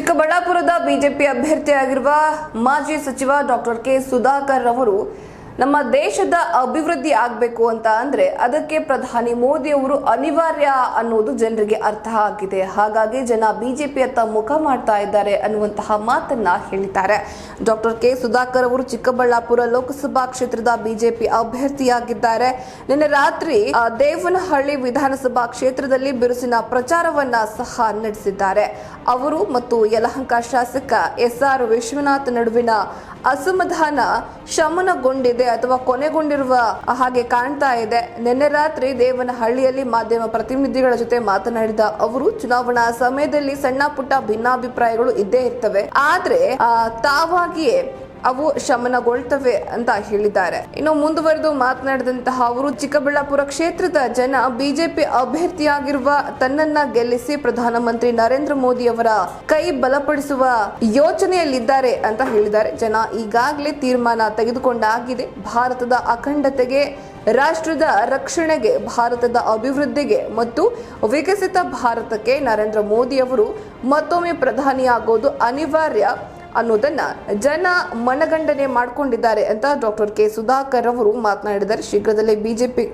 ಚಿಕ್ಕಬಳ್ಳಾಪುರದ ಬಿಜೆಪಿ ಅಭ್ಯರ್ಥಿಯಾಗಿರುವ ಮಾಜಿ ಸಚಿವ ಡಾಕ್ಟರ್ ಕೆ ಸುಧಾಕರ್ ಅವರು ನಮ್ಮ ದೇಶದ ಅಭಿವೃದ್ಧಿ ಆಗಬೇಕು ಅಂತ ಅಂದ್ರೆ ಅದಕ್ಕೆ ಪ್ರಧಾನಿ ಮೋದಿಯವರು ಅನಿವಾರ್ಯ ಅನ್ನೋದು ಜನರಿಗೆ ಅರ್ಥ ಆಗಿದೆ. ಹಾಗಾಗಿ ಜನ ಬಿಜೆಪಿಯತ್ತ ಮುಖ ಮಾಡ್ತಾ ಇದ್ದಾರೆ ಅನ್ನುವಂತಹ ಮಾತನ್ನ ಹೇಳಿದ್ದಾರೆ. ಡಾಕ್ಟರ್ ಕೆ ಸುಧಾಕರ್ ಅವರು ಚಿಕ್ಕಬಳ್ಳಾಪುರ ಲೋಕಸಭಾ ಕ್ಷೇತ್ರದ ಬಿಜೆಪಿ ಅಭ್ಯರ್ಥಿಯಾಗಿದ್ದಾರೆ. ನಿನ್ನೆ ರಾತ್ರಿ ದೇವನಹಳ್ಳಿ ವಿಧಾನಸಭಾ ಕ್ಷೇತ್ರದಲ್ಲಿ ಬಿರುಸಿನ ಪ್ರಚಾರವನ್ನ ಸಹ ನಡೆಸಿದ್ದಾರೆ. ಅವರು ಮತ್ತು ಯಲಹಂಕ ಶಾಸಕ ಎಸ್ ಆರ್ ವಿಶ್ವನಾಥ್ ನಡುವಿನ ಅಸಮಾಧಾನ ಶಮನಗೊಂಡಿದೆ ಅಥವಾ ಕೊನೆಗೊಂಡಿರುವ ಹಾಗೆ ಕಾಣ್ತಾ ಇದೆ. ನಿನ್ನೆ ರಾತ್ರಿ ದೇವನಹಳ್ಳಿಯಲ್ಲಿ ಮಾಧ್ಯಮ ಪ್ರತಿನಿಧಿಗಳ ಜೊತೆ ಮಾತನಾಡಿದ ಅವರು, ಚುನಾವಣಾ ಸಮಯದಲ್ಲಿ ಸಣ್ಣ ಪುಟ್ಟ ಭಿನ್ನಾಭಿಪ್ರಾಯಗಳು ಇದ್ದೇ ಇರ್ತವೆ. ಆದ್ರೆ ತಾವಾಗಿಯೇ ಅವು ಶಮನಗೊಳ್ತವೆ ಅಂತ ಹೇಳಿದ್ದಾರೆ. ಇನ್ನು ಮುಂದುವರೆದು ಮಾತನಾಡಿದಂತಹ ಅವರು, ಚಿಕ್ಕಬಳ್ಳಾಪುರ ಕ್ಷೇತ್ರದ ಜನ ಬಿಜೆಪಿ ಅಭ್ಯರ್ಥಿಯಾಗಿರುವ ತನ್ನನ್ನ ಗೆಲ್ಲಿಸಿ ಪ್ರಧಾನಮಂತ್ರಿ ನರೇಂದ್ರ ಮೋದಿ ಅವರ ಕೈ ಬಲಪಡಿಸುವ ಯೋಚನೆಯಲ್ಲಿದ್ದಾರೆ ಅಂತ ಹೇಳಿದ್ದಾರೆ. ಜನ ಈಗಾಗಲೇ ತೀರ್ಮಾನ ತೆಗೆದುಕೊಂಡಾಗಿದೆ. ಭಾರತದ ಅಖಂಡತೆಗೆ, ರಾಷ್ಟ್ರದ ರಕ್ಷಣೆಗೆ, ಭಾರತದ ಅಭಿವೃದ್ಧಿಗೆ ಮತ್ತು ವಿಕಸಿತ ಭಾರತಕ್ಕೆ ನರೇಂದ್ರ ಮೋದಿ ಅವರು ಮತ್ತೊಮ್ಮೆ ಪ್ರಧಾನಿಯಾಗೋದು ಅನಿವಾರ್ಯ. ಅನ್ನೋದನ್ನ ಜನ ಮನಗಂಡನೆ ಮಾಡಿಕೊಂಡಿದ್ದಾರೆ ಅಂತ ಡಾಕ್ಟರ್ ಕೆ ಸುಧಾಕರ್ ಅವರು ಮಾತನಾಡಿದ್ದಾರೆ. ಶೀಘ್ರದಲ್ಲೇ ಬಿಜೆಪಿ